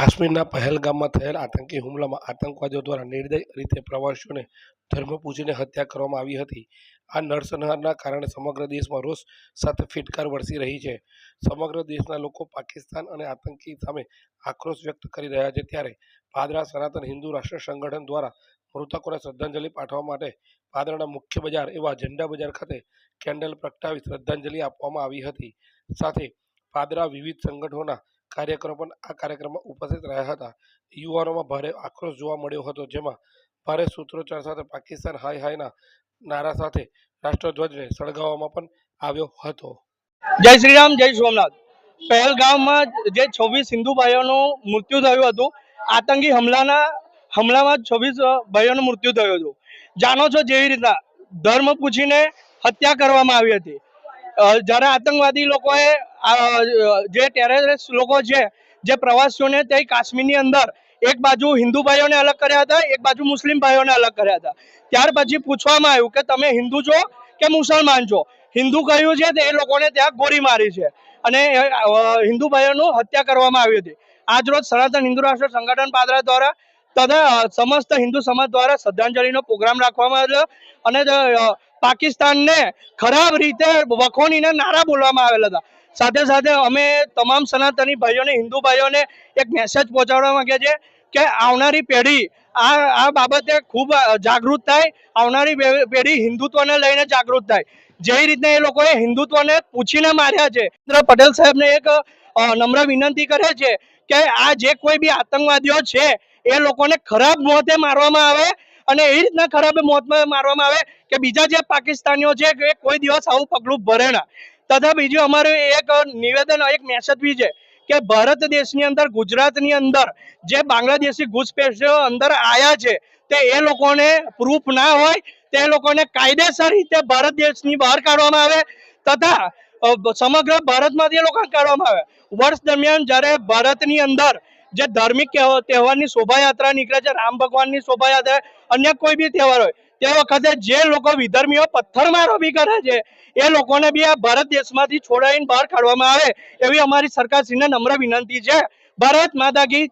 કાશ્મીરના પહેલગામમાં થયેલ આતંકી હુમલામાં આતંકવાદીઓ દ્વારા નિર્દય રીતે પ્રવાસીઓને ધર્મ પૂજીને હત્યા કરવામાં આવી હતી. આ નરસંહારના કારણે સમગ્ર દેશમાં રોષ સાથે ફિટકાર વરસી રહી છે. સમગ્ર દેશના લોકો પાકિસ્તાન અને આતંકી સામે આક્રોશ વ્યક્ત કરી રહ્યા છે ત્યારે પાદરા સનાતન હિન્દુ રાષ્ટ્ર સંગઠન દ્વારા મૃતકોને શ્રદ્ધાંજલિ પાઠવવા માટે પાદરાના મુખ્ય બજાર એવા ઝંડા બજાર ખાતે કેન્ડલ પ્રગટાવી શ્રદ્ધાંજલિ આપવામાં આવી હતી. સાથે પાદરા વિવિધ સંગઠનોના કાર્યકરો પણ આ કાર્યક્રમમાં ઉપસ્થિત રહ્યા હતા. યુવાનોમાં ભારે આક્રોશ જોવા મળ્યો હતો, જેમાં ભારે સૂત્રોચ્ચાર સાથે પાકિસ્તાન હાય હાયના નારા સાથે રાષ્ટ્રધ્વજને સળગાવવામાં પણ આવ્યો હતો. જય શ્રી રામ, જય સોમનાથ. પહેલગામમાં જે છવ્વીસ હિન્દુ ભાઈઓનું મૃત્યુ થયું હતું, આતંકી હમલાના હમલામાં છવ્વીસ ભાઈઓનું મૃત્યુ થયું હતું. જાણો છો જેવી રીતના ધર્મ પૂછીને હત્યા કરવામાં આવી હતી. જ્યારે આતંકવાદી લોકોએ જે ટેરરિસ્ટ લોકો છે, જે પ્રવાસીઓને તે કાશ્મીરની અંદર એક બાજુ હિન્દુ ભાઈઓને અલગ કર્યા હતા, એક બાજુ મુસ્લિમ ભાઈઓને અલગ કર્યા હતા. ત્યાર પછી પૂછવામાં આવ્યું કે તમે હિન્દુ છો કે મુસલમાન છો? હિન્દુ કહ્યું છે તે એ લોકોને ત્યાં ગોળી મારી છે. અને હિન્દુ ભાઈઓનું હત્યા કરવામાં આવી હતી. આજ રોજ સનાતન હિન્દુ રાષ્ટ્ર સંગઠન પાદરા દ્વારા તથા સમસ્ત હિન્દુ સમાજ દ્વારા શ્રદ્ધાંજલિનો પ્રોગ્રામ રાખવામાં આવ્યો અને પાકિસ્તાનને ખરાબ રીતે વખોણીને નારા બોલવામાં આવેલા હતા. સાથે સાથે અમે તમામ સનાતની ભાઈઓને, હિન્દુ ભાઈઓને એક મેસેજ પહોંચાડવા માંગીએ છીએ કે આવનારી પેઢી આ આ બાબતે ખૂબ જાગૃત થાય, આવનારી પેઢી હિન્દુત્વને લઈને જાગૃત થાય. જે રીતે એ લોકોએ હિન્દુત્વને પૂછીને માર્યા છે. પટેલ સાહેબને એક નમ્ર વિનંતી કરે છે કે આ જે કોઈ બી આતંકવાદીઓ છે એ લોકોને ખરાબ મોતે મારવામાં આવે અને એ રીતના ખરાબ મોતમાં મારવામાં આવે કે બીજા જે પાકિસ્તાનીઓ છે કે કોઈ દિવસ આવું પગલું ભરે ના. તથા બીજું અમારું એક નિવેદન, એક મેસેજ બી છે કે ભારત દેશની અંદર, ગુજરાતની અંદર જે બાંગ્લાદેશી ઘૂસપેઠીઓ અંદર આવ્યા છે, તે એ લોકોને પ્રૂફ ના હોય, તે લોકોને કાયદેસર રીતે ભારત દેશની બહાર કાઢવામાં આવે તથા સમગ્ર ભારતમાંથી એ લોકોને કાઢવામાં આવે. વર્ષ દરમિયાન જ્યારે ભારતની અંદર જે ધાર્મિક તહેવા- તહેવારની શોભાયાત્રા નીકળે છે, રામ ભગવાનની શોભાયાત્રા અન્ય કોઈ બી તહેવાર હોય, તે વખતે જે લોકો વિધર્મીઓ પથ્થરમારો બી કરે છે, એ લોકોને બી આ ભારત દેશમાંથી છોડાવીને બહાર કાઢવામાં આવે, એવી અમારી સરકારશ્રીને નમ્ર વિનંતી છે. ભારત માતા કી